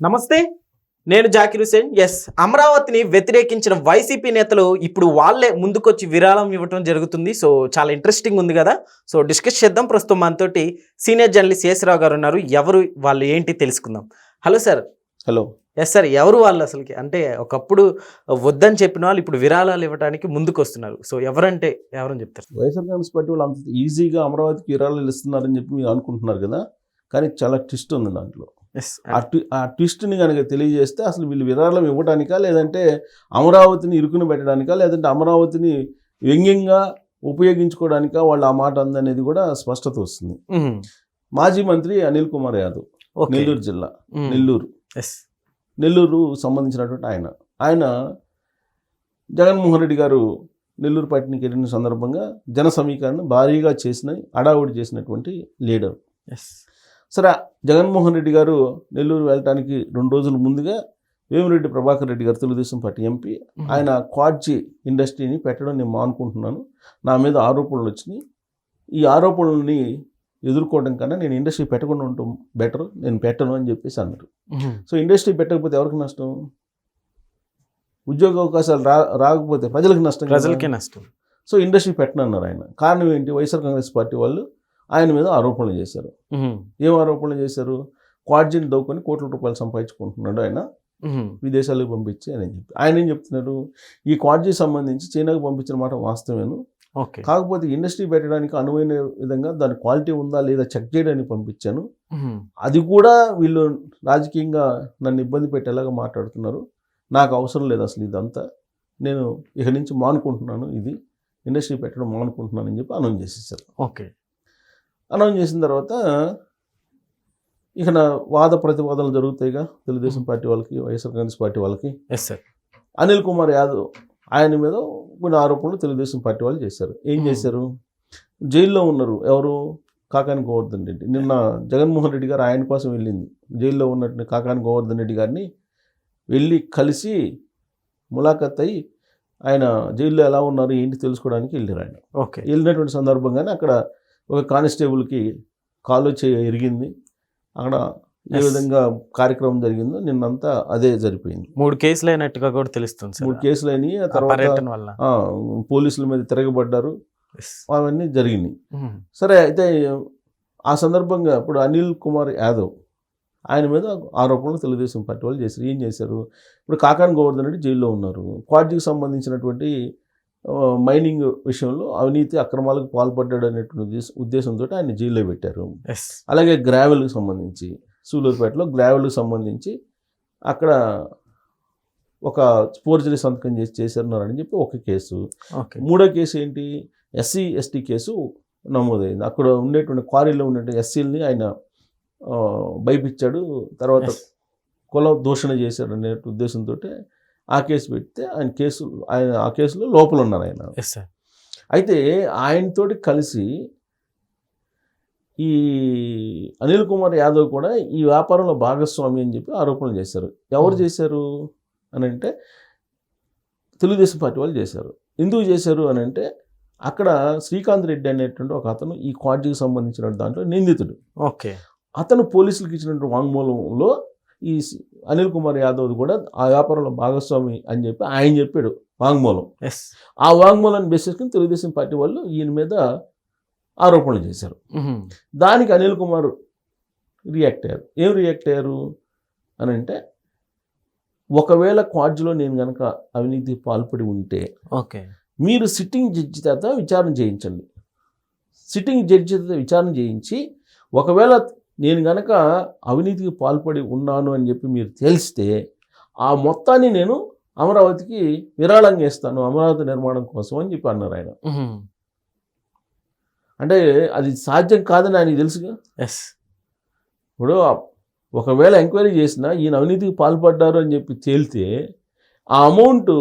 నమస్తే నేను జాకిర్ హుసేన్. ఎస్ అమరావతిని వ్యతిరేకించిన వైసీపీ నేతలు ఇప్పుడు వాళ్ళే ముందుకొచ్చి విరాళం ఇవ్వటం జరుగుతుంది. సో చాలా ఇంట్రెస్టింగ్ ఉంది కదా. సో డిస్కస్ చేద్దాం. ప్రస్తుతం మనతోటి సీనియర్ జర్నలిస్ట్ శేషరావు గారు ఉన్నారు. ఎవరు వాళ్ళు ఏంటి తెలుసుకుందాం. Hello sir hello yes sir ఎవరు వాళ్ళు అసలుకి? అంటే ఒకప్పుడు వద్దని చెప్పిన వాళ్ళు ఇప్పుడు విరాళాలు ఇవ్వడానికి ముందుకు వస్తున్నారు సో ఎవరంటే ఎవరని చెప్తారు? వైఎస్ఆర్ కాంగ్రెస్ పార్టీ వాళ్ళు అంత ఈజీగా అమరావతికి విరాళాలు ఇస్తున్నారని చెప్పి మీరు అనుకుంటున్నారు కదా. కానీ చాలా ట్విస్ట్ ఉంది దాంట్లో. ఆ ట్వి ఆ ట్విస్ట్ని కనుక తెలియజేస్తే అసలు వీళ్ళు విరాళం ఇవ్వడానికా లేదంటే అమరావతిని ఇరుకుని పెట్టడానికా లేదంటే అమరావతిని వ్యంగ్యంగా ఉపయోగించుకోవడానికా వాళ్ళు ఆ మాట అందనేది కూడా స్పష్టత వస్తుంది. మాజీ మంత్రి అనిల్ కుమార్ యాదవ్ నెల్లూరు జిల్లా నెల్లూరు. ఎస్ నెల్లూరు సంబంధించినటువంటి ఆయన. ఆయన జగన్మోహన్ రెడ్డి గారు నెల్లూరు పట్టణకి వెళ్ళిన సందర్భంగా జన సమీకరణ భారీగా చేసిన అడావుడి చేసినటువంటి లీడర్. ఎస్ సరే జగన్మోహన్ రెడ్డి గారు నెల్లూరు వెళ్ళటానికి రెండు రోజుల ముందుగా వేమిరెడ్డి ప్రభాకర్ రెడ్డి గారు తెలుగుదేశం పార్టీ ఎంపీ ఆయన క్వాడ్జీ ఇండస్ట్రీని పెట్టడం నేను మానుకుంటున్నాను. నా మీద ఆరోపణలు వచ్చినాయి. ఈ ఆరోపణలని ఎదుర్కోవడం కన్నా నేను ఇండస్ట్రీ పెట్టకుండా ఉండటం బెటర్. నేను పెట్టను అని చెప్పేసి అన్నారు. సో ఇండస్ట్రీ పెట్టకపోతే ఎవరికి నష్టం? ఉద్యోగ అవకాశాలు రా రాకపోతే ప్రజలకు నష్టం. ప్రజలకే నష్టం. సో ఇండస్ట్రీ పెట్టనన్నారు ఆయన. కారణం ఏంటి? వైఎస్ఆర్ కాంగ్రెస్ పార్టీ వాళ్ళు ఆయన మీద ఆరోపణలు చేశారు. ఏం ఆరోపణలు చేశారు? క్వాడ్జిని దవ్వుకొని కోట్ల రూపాయలు సంపాదించుకుంటున్నాడు ఆయన. విదేశాలకు పంపించి అని చెప్పి ఆయన ఏం చెప్తున్నారు? ఈ క్వాడ్జీ సంబంధించి చైనాకు పంపించిన మాట వాస్తవేను? ఓకే. కాకపోతే ఇండస్ట్రీ పెట్టడానికి అనువైన విధంగా దాని క్వాలిటీ ఉందా లేదా చెక్ చేయడానికి పంపించాను. అది కూడా వీళ్ళు రాజకీయంగా నన్ను ఇబ్బంది పెట్టేలాగా మాట్లాడుతున్నారు. నాకు అవసరం లేదు అసలు ఇదంతా. నేను ఇక నుంచి మానుకుంటున్నాను. ఇది ఇండస్ట్రీ పెట్టడం మానుకుంటున్నాను అని చెప్పి అనౌన్స్ చేసేసారు. ఓకే. అనౌన్స్ చేసిన తర్వాత ఇక నా వాద ప్రతివాదనలు జరుగుతాయిగా తెలుగుదేశం పార్టీ వాళ్ళకి వైఎస్ఆర్ కాంగ్రెస్ పార్టీ వాళ్ళకి. ఎస్ సార్ అనిల్ కుమార్ యాదవ్ ఆయన మీద కొన్ని ఆరోపణలు తెలుగుదేశం పార్టీ వాళ్ళు చేశారు. ఏం. చేశారు? జైల్లో ఉన్నారు. ఎవరు? కాకాని గోవర్ధన్ రెడ్డి. నిన్న జగన్మోహన్ రెడ్డి గారు ఆయన కోసం వెళ్ళింది. జైల్లో ఉన్నట్టు కాకాని గోవర్ధన్ రెడ్డి గారిని వెళ్ళి కలిసి ములాఖత్ అయ్యి ఆయన జైల్లో ఎలా ఉన్నారు ఏంటి తెలుసుకోవడానికి వెళ్ళారు ఆయన. ఓకే వెళ్ళినటువంటి సందర్భంగానే అక్కడ ఒక కానిస్టేబుల్కి కాలు చే ఎరిగింది. అక్కడ ఏ. విధంగా కార్యక్రమం జరిగిందో నిన్నంతా అదే జరిపోయింది. మూడు కేసులు అయినట్టుగా కూడా తెలుస్తుంది మూడు కేసులు అయినాయి. ఆ తర్వాత పోలీసుల మీద తిరగబడ్డారు. అవన్నీ జరిగినాయి. మ్మ్. సరే అయితే ఆ సందర్భంగా ఇప్పుడు అనిల్ కుమార్ యాదవ్ ఆయన మీద ఆరోపణలు తెలుగుదేశం పార్టీ వాళ్ళు చేశారు. ఏం చేశారు? ఇప్పుడు కాకాని గోవర్ధన్ రెడ్డి జైల్లో ఉన్నారు. క్వాడ్జీకి సంబంధించినటువంటి మైనింగ్ విషయంలో అవినీతి అక్రమాలకు పాల్పడ్డాడు అనేటువంటి ఉద్దేశ- ఉద్దేశంతో ఆయన జైల్లో పెట్టారు. అలాగే గ్రావెల్కి సంబంధించి సూలూరుపేటలో గ్రావెల్కి సంబంధించి అక్కడ ఒక ఫోర్జరీ సంతకం చేసి చేశారన్నారని చెప్పి ఒక కేసు. మూడో కేసు ఏంటి? ఎస్సీ ఎస్టీ కేసు నమోదైంది. అక్కడ ఉండేటువంటి క్వారీలో ఉన్నటువంటి ఎస్సీలని ఆయన భయపించాడు తర్వాత. కుల దూషణ చేశాడు అనే ఉద్దేశంతో ఆ కేసు పెడితే ఆయన కేసు ఆయన ఆ కేసులో లోపల ఉన్నారు ఆయన. ఎస్ సార్ అయితే ఆయనతోటి కలిసి ఈ అనిల్ కుమార్ యాదవ్ కూడా ఈ వ్యాపారంలో భాగస్వామి అని చెప్పి ఆరోపణలు చేశారు. ఎవరు Hmm. చేశారు అని అంటే తెలుగుదేశం పార్టీ వాళ్ళు చేశారు. ఎందుకు చేశారు అని అంటే అక్కడ శ్రీకాంత్ రెడ్డి అనేటువంటి ఒక అతను ఈ క్వాడ్జీకి సంబంధించిన దాంట్లో నిందితుడు. ఓకే అతను పోలీసులకు ఇచ్చినటువంటి వాంగ్మూలంలో ఈ అనిల్ కుమార్ యాదవ్ కూడా ఆ వ్యాపారంలో భాగస్వామి అని చెప్పి ఆయన చెప్పాడు వాంగ్మూలం. ఎస్. ఆ వాంగ్మూలాన్ని బేస్ చేసుకుని తెలుగుదేశం పార్టీ వాళ్ళు ఈయన మీద ఆరోపణలు చేశారు. దానికి అనిల్ కుమార్ రియాక్ట్ అయ్యారు. ఏం రియాక్ట్ అయ్యారు అని అంటే ఒకవేళ క్వాడ్జ్లో నేను కనుక అవినీతి పాల్పడి ఉంటే ఓకే. మీరు సిట్టింగ్ జడ్జి చేత విచారణ చేయించండి. సిట్టింగ్ జడ్జి చేత విచారణ చేయించి ఒకవేళ నేను గనక అవినీతికి పాల్పడి ఉన్నాను అని చెప్పి మీరు తెలిస్తే ఆ మొత్తాన్ని నేను అమరావతికి విరాళంగా ఇస్తాను అమరావతి నిర్మాణం కోసం అని చెప్పి అన్నారు ఆయన. అంటే అది సాధ్యం కాదని ఆయనకి తెలుసుగా ఎస్ ఇప్పుడు ఒకవేళ ఎంక్వైరీ చేసినా ఈయన అవినీతికి పాల్పడ్డారు అని చెప్పి తేలితే ఆ అమౌంట్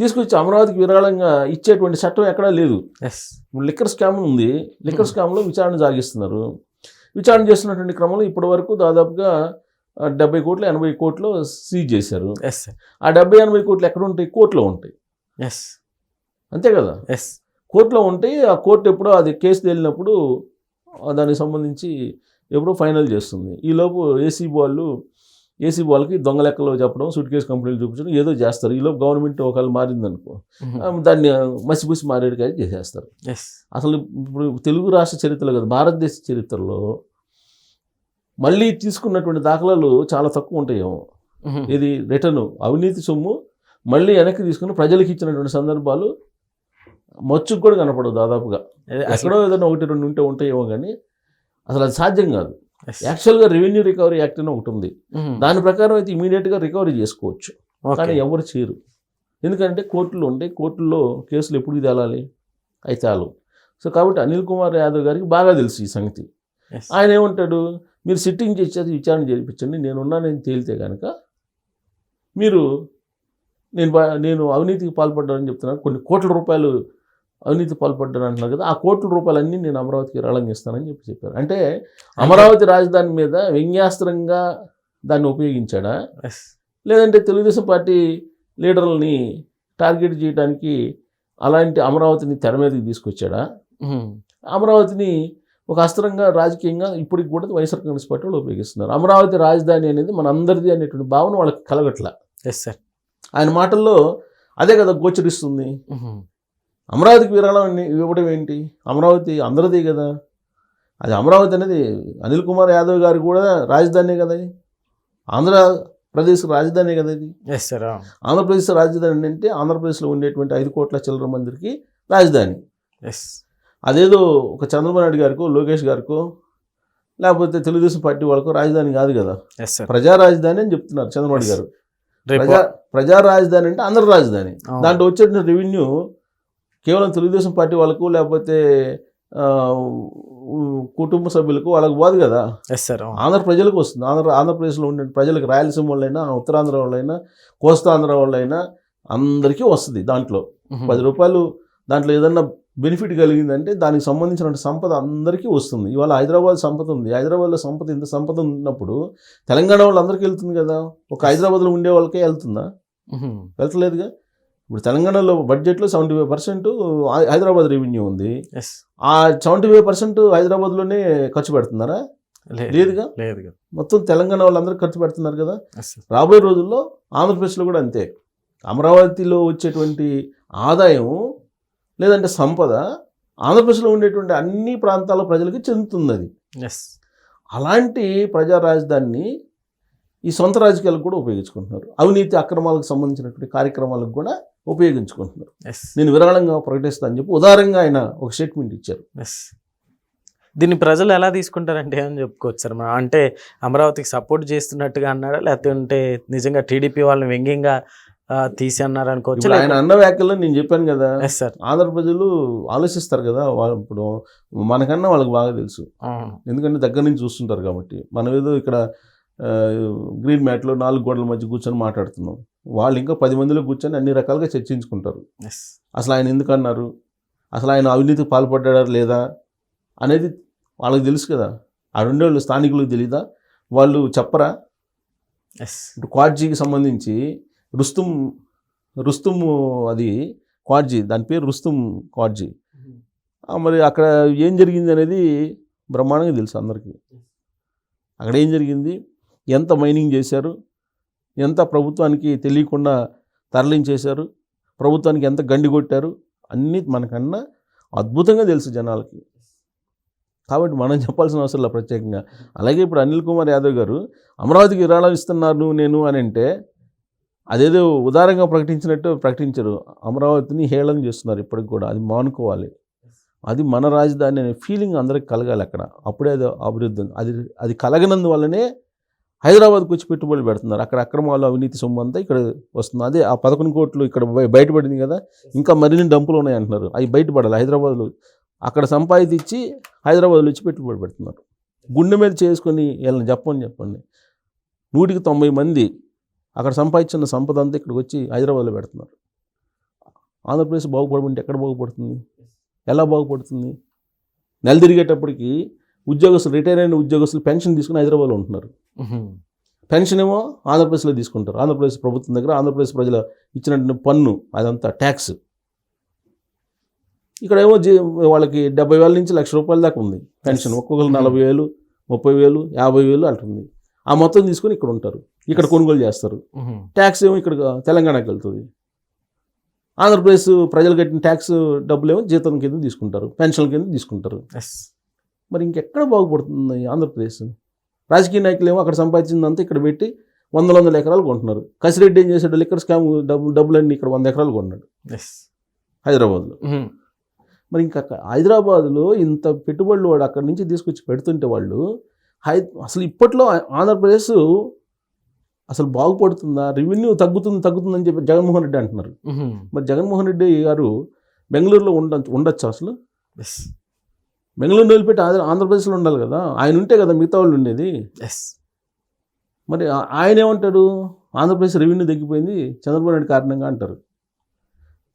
తీసుకొచ్చి అమరావతికి విరాళంగా ఇచ్చేటువంటి చట్టం ఎక్కడా లేదు. ఎస్ ఇప్పుడు లిక్కర్ స్కామ్ ఉంది. లిక్కర్. స్కామ్లో విచారణ సాగిస్తున్నారు విచారణ చేస్తున్నటువంటి క్రమంలో ఇప్పటి వరకు దాదాపుగా డెబ్బై కోట్లు ఎనభై కోట్లు సీజ్ చేశారు. ఎస్ ఆ డెబ్బై ఎనభై కోట్లు ఎక్కడ ఉంటాయి? కోర్టులో ఉంటాయి. ఎస్ అంతే కదా? ఎస్ కోర్టులో ఉంటాయి. ఆ కోర్టు ఎప్పుడో అది కేసు తేలినప్పుడు దానికి సంబంధించి ఎప్పుడో ఫైనల్ చేస్తుంది. ఈలోపు ఏసీ వాళ్ళు ఏసీ వాళ్ళకి దొంగ లెక్కలో చెప్పడం సూట్ కేసు కంపెనీలు చూపించడం ఏదో చేస్తారు. ఈలోపు గవర్నమెంట్ ఒకవేళ మారిందనుకో దాన్ని మసిపూసి మారేడుకాయ చేసేస్తారు. అసలు ఇప్పుడు తెలుగు రాష్ట్ర చరిత్రలో కదా భారతదేశ చరిత్రలో మళ్ళీ తీసుకున్నటువంటి దాఖలాలు చాలా తక్కువ ఉంటాయేమో. ఇది రిటర్న్ అవినీతి సొమ్ము మళ్ళీ వెనక్కి తీసుకుని ప్రజలకు ఇచ్చినటువంటి సందర్భాలు మచ్చుకు కూడా కనపడవు దాదాపుగా. ఎక్కడో ఏదైనా ఒకటి రెండు ఉంటే ఉంటాయేమో కానీ అసలు అది సాధ్యం కాదు. యాక్చువల్గా రెవెన్యూ రికవరీ యాక్ట్ అని ఒకటి ఉంది. దాని ప్రకారం అయితే ఇమీడియట్గా రికవరీ చేసుకోవచ్చు. కానీ ఎవరు చేయరు. ఎందుకంటే కోర్టులు ఉంటాయి కోర్టుల్లో కేసులు ఎప్పుడు తేలాలి? అవి తేలవు. సో కాబట్టి అనిల్ కుమార్ యాదవ్ గారికి బాగా తెలుసు ఈ సంగతి. ఆయన ఏమంటాడు? మీరు సిట్టింగ్ చేసేది విచారణ చేయించండి నేను ఉన్నానని తేలితే కనుక మీరు నేను నేను అవినీతికి పాల్పడ్డానని చెప్తున్నాను. కొన్ని కోట్ల రూపాయలు అవినీతి పాల్పడ్డాను అంటున్నారు కదా ఆ కోట్ల రూపాయలన్నీ నేను అమరావతికి ఇస్తానని చెప్పి చెప్పారు. అంటే అమరావతి రాజధాని మీద వ్యంగ్యాస్త్రంగా దాన్ని ఉపయోగించాడా? లేదంటే తెలుగుదేశం పార్టీ లీడర్లని టార్గెట్ చేయడానికి అలాంటి అమరావతిని తెర మీదకి తీసుకొచ్చాడా? అమరావతిని ఒక అస్త్రంగా రాజకీయంగా ఇప్పటికి కూడా వైఎస్ఆర్ కాంగ్రెస్ పార్టీ వాళ్ళు ఉపయోగిస్తున్నారు. అమరావతి రాజధాని అనేది మన అందరిది అనేటువంటి భావన వాళ్ళకి కలగట్ల. ఎస్ సార్ ఆయన మాటల్లో అదే కదా గోచరిస్తుంది. అమరావతికి విరాళం ఇవ్వడం ఏంటి? అమరావతి అందరిది కదా. అది అమరావతి అనేది అనిల్ కుమార్ యాదవ్ గారు కూడా రాజధానే కదా అది ఆంధ్రప్రదేశ్ రాజధానే కదా ఇది. ఎస్ సార్ ఆంధ్రప్రదేశ్ రాజధాని అంటే ఆంధ్రప్రదేశ్లో ఉండేటువంటి ఐదు కోట్ల చిల్లర మందికి రాజధాని. ఎస్ అదేదో ఒక చంద్రబాబు నాయుడు గారికో లోకేష్ గారికో లేకపోతే తెలుగుదేశం పార్టీ వాళ్ళకో రాజధాని కాదు కదా. ప్రజా రాజధాని అని చెప్తున్నారు చంద్రబాబు గారు. ప్రజా ప్రజా రాజధాని అంటే అందరి రాజధాని. దాంట్లో వచ్చే రెవెన్యూ కేవలం తెలుగుదేశం పార్టీ వాళ్ళకు లేకపోతే కుటుంబ సభ్యులకు వాళ్ళకు పోదు కదా. ఎస్ సార్ ఆంధ్ర ప్రజలకు వస్తుంది. ఆంధ్ర ఆంధ్రప్రదేశ్లో ఉండే ప్రజలకు రాయలసీమ వాళ్ళైనా ఉత్తరాంధ్ర వాళ్ళైనా కోస్తాంధ్ర వాళ్ళైనా అందరికీ వస్తుంది దాంట్లో. పది రూపాయలు దాంట్లో ఏదన్నా బెనిఫిట్ కలిగిందంటే దానికి సంబంధించిన సంపద అందరికీ వస్తుంది. ఇవాళ హైదరాబాద్ సంపద ఉంది. హైదరాబాద్లో సంపద ఇంత సంపద ఉన్నప్పుడు తెలంగాణ వాళ్ళందరికీ వెళ్తుంది కదా. ఒక హైదరాబాద్లో ఉండే వాళ్ళకే వెళ్తుందా? వెళ్తలేదుగా? ఇప్పుడు తెలంగాణలో బడ్జెట్లో seventy five percent Hyderabad revenue ఉంది. ఎస్ ఆ సెవెంటీ ఫైవ్ పర్సెంట్ హైదరాబాద్లోనే ఖర్చు పెడుతున్నారా? లేదుగా? లేదుగా మొత్తం తెలంగాణ వాళ్ళందరూ ఖర్చు పెడుతున్నారు కదా? రాబోయే రోజుల్లో ఆంధ్రప్రదేశ్లో కూడా అంతే. అమరావతిలో వచ్చేటువంటి ఆదాయం లేదంటే సంపద ఆంధ్రప్రదేశ్లో ఉండేటువంటి అన్ని ప్రాంతాల ప్రజలకి చెందుతుంది అది ఎస్ అలాంటి ప్రజా రాజధానిని ఈ సొంత రాజకీయాలకు కూడా ఉపయోగించుకుంటున్నారు. అవినీతి అక్రమాలకు సంబంధించినటువంటి కార్యక్రమాలకు కూడా ఉపయోగించుకుంటున్నారు. ఎస్ నేను విరాళంగా ప్రకటిస్తా అని చెప్పి ఉదారంగా ఆయన ఒక స్టేట్మెంట్ ఇచ్చారు. ఎస్ దీన్ని ప్రజలు ఎలా తీసుకుంటారంటే అని చెప్పుకోవచ్చు సార్. మనం అంటే అమరావతికి సపోర్ట్ చేస్తున్నట్టుగా అన్నాడా? లేకపోతే నిజంగా టీడీపీ వాళ్ళని వ్యంగ్యంగా తీసి అన్నారు అనుకోవచ్చు? ఆయన అన్న వ్యాఖ్యల్లో నేను చెప్పాను కదా. ఎస్ సార్ ఆంధ్ర ప్రజలు ఆలోచిస్తారు కదా. వాళ్ళు ఇప్పుడు మనకన్నా వాళ్ళకి బాగా తెలుసు. ఎందుకంటే దగ్గర నుంచి చూస్తుంటారు కాబట్టి. మనం ఏదో ఇక్కడ గ్రీన్ మ్యాట్లో నాలుగు గోడల మధ్య కూర్చొని మాట్లాడుతున్నాం. వాళ్ళు ఇంకా పది మందిలో కూర్చొని అన్ని రకాలుగా చర్చించుకుంటారు. ఎస్ అసలు ఆయన ఎందుకు అన్నారు? అసలు ఆయన అవినీతికి పాల్పడ్డా లేదా? అనేది వాళ్ళకి తెలుసు కదా. ఆ రెండేళ్ళు స్థానికులకు తెలీదా? వాళ్ళు చెప్పరా? క్వాడ్జీకి సంబంధించి రుస్తుం రుస్తుం అది క్వాడ్జీ దాని పేరు రుస్తుం క్వాడ్జీ. మరి అక్కడ ఏం జరిగింది అనేది బ్రహ్మాండంగా తెలుసు అందరికీ. అక్కడ ఏం జరిగింది? ఎంత మైనింగ్ చేశారు? ఎంత ప్రభుత్వానికి తెలియకుండా తరలించేశారు ప్రభుత్వానికి ఎంత గండి కొట్టారు అన్నీ మనకన్నా అద్భుతంగా తెలుసు జనాలకి. కాబట్టి మనం చెప్పాల్సిన అవసరం లేదు ప్రత్యేకంగా. అలాగే ఇప్పుడు అనిల్ కుమార్ యాదవ్ గారు అమరావతికి విరాళం ఇస్తున్నాను నేను అని అంటే అదేదో ఉదారంగా ప్రకటించినట్టు ప్రకటించరు. అమరావతిని హేళన చేస్తున్నారు ఇప్పటికి కూడా. అది మానుకోవాలి. అది మన రాజధాని అనే ఫీలింగ్ అందరికి కలగాలి అక్కడ. అప్పుడే అది అభివృద్ధి అది అది కలగనందువల్లనే హైదరాబాద్కి వచ్చి పెట్టుబడులు పెడుతున్నారు. అక్కడ అక్రమాలు అవినీతి సొమ్ము అంతా ఇక్కడ వస్తుంది. అదే ఆ పదకొండు కోట్లు ఇక్కడ బయటపడింది కదా. ఇంకా మరిన్ని డంపులు ఉన్నాయి అంటున్నారు అవి బయటపడాలి. హైదరాబాద్లో అక్కడ సంపాదించి హైదరాబాద్లో వచ్చి పెట్టుబడి పెడుతున్నారు. గుండె మీద చేసుకొని వీళ్ళని చెప్పని చెప్పండి. నూటికి తొంభై మంది అక్కడ సంపాదించిన సంపద అంతా ఇక్కడికి వచ్చి హైదరాబాద్లో పెడుతున్నారు. ఆంధ్రప్రదేశ్ బాగుపడమంటే ఎక్కడ బాగుపడుతుంది? ఎలా బాగుపడుతుంది? నెల తిరిగేటప్పటికి ఉద్యోగస్తులు రిటైర్ అయిన ఉద్యోగస్తులు పెన్షన్ తీసుకుని హైదరాబాద్లో ఉంటున్నారు. పెన్షన్ ఏమో ఆంధ్రప్రదేశ్లో తీసుకుంటారు. ఆంధ్రప్రదేశ్ ప్రభుత్వం దగ్గర ఆంధ్రప్రదేశ్ ప్రజల ఇచ్చినటువంటి పన్ను అదంతా ట్యాక్స్. ఇక్కడేమో జీ వాళ్ళకి డెబ్బై వేల నుంచి లక్ష రూపాయల దాకా ఉంది పెన్షన్. ఒక్కొక్కరు నలభై వేలు ముప్పై వేలు యాభై వేలు అంటుంది ఆ మొత్తం తీసుకొని ఇక్కడ ఉంటారు. ఇక్కడ కొనుగోలు చేస్తారు. ట్యాక్స్ ఏమో ఇక్కడ తెలంగాణకి వెళ్తుంది. ఆంధ్రప్రదేశ్ ప్రజలు కట్టిన ట్యాక్స్ డబ్బులు ఏమో జీతం కింద తీసుకుంటారు. పెన్షన్ కింద తీసుకుంటారు. మరి ఇంకెక్కడ బాగుపడుతుంది ఆంధ్రప్రదేశ్? రాజకీయ నాయకులు ఏమో అక్కడ సంపాదించిందంతా ఇక్కడ పెట్టి వందల వందల ఎకరాలు కొంటున్నారు. కసిరెడ్డి ఏం చేశాడు? లిక్కర్ స్కామ్ డబ్బు డబ్బులన్నీ ఇక్కడ వంద ఎకరాలు కొన్నాడు. ఎస్ హైదరాబాద్లో. మరి ఇంకా హైదరాబాద్లో ఇంత పెట్టుబడులు వాడు అక్కడి నుంచి తీసుకొచ్చి పెడుతుంటే వాళ్ళు హై అసలు ఇప్పట్లో ఆంధ్రప్రదేశ్ అసలు బాగుపడుతుందా? రెవెన్యూ తగ్గుతుంది తగ్గుతుందని చెప్పి జగన్మోహన్ రెడ్డి అంటున్నారు. మరి జగన్మోహన్ రెడ్డి గారు బెంగళూరులో ఉండ ఉండొచ్చు అసలు? ఎస్ బెంగళూరు వదిలిపెట్టి ఆంధ్ర ఆంధ్రప్రదేశ్లో ఉండాలి కదా. ఆయన ఉంటే కదా మిగతా వాళ్ళు ఉండేది. ఎస్ మరి ఆయన ఏమంటాడు? ఆంధ్రప్రదేశ్ రెవెన్యూ తగ్గిపోయింది. చంద్రబాబు నాయుడు కారణంగా అంటారు.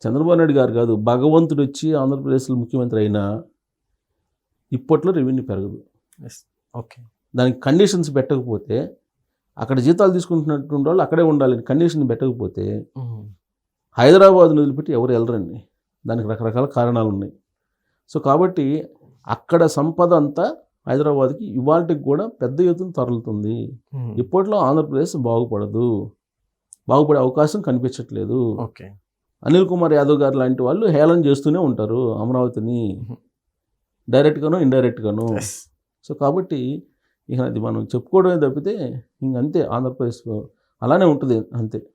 చంద్రబాబు నాయుడు గారు కాదు భగవంతుడు వచ్చి ఆంధ్రప్రదేశ్లో ముఖ్యమంత్రి అయినా ఇప్పట్లో రెవెన్యూ పెరగదు. ఎస్ ఓకే దానికి కండిషన్స్ పెట్టకపోతే అక్కడ జీతాలు తీసుకుంటున్నటువంటి వాళ్ళు అక్కడే ఉండాలని కండిషన్ పెట్టకపోతే మ్మ్. హైదరాబాద్ వదిలిపెట్టి ఎవరు వెళ్ళరండి. దానికి రకరకాల కారణాలు ఉన్నాయి. సో కాబట్టి అక్కడ సంపద అంతా హైదరాబాద్కి ఇవాళకి కూడా పెద్ద ఎత్తున తరలుతుంది. ఇప్పట్లో ఆంధ్రప్రదేశ్ బాగుపడదు. బాగుపడే అవకాశం కనిపించట్లేదు. ఓకే. అనిల్ కుమార్ యాదవ్ గారు లాంటి వాళ్ళు హేళన చేస్తూనే ఉంటారు అమరావతిని. డైరెక్ట్గానో ఇండైరెక్ట్గానో. సో కాబట్టి ఇక అది మనం చెప్పుకోవడమే తప్పితే ఇంకంతే ఆంధ్రప్రదేశ్ అలానే ఉంటుంది అంతే.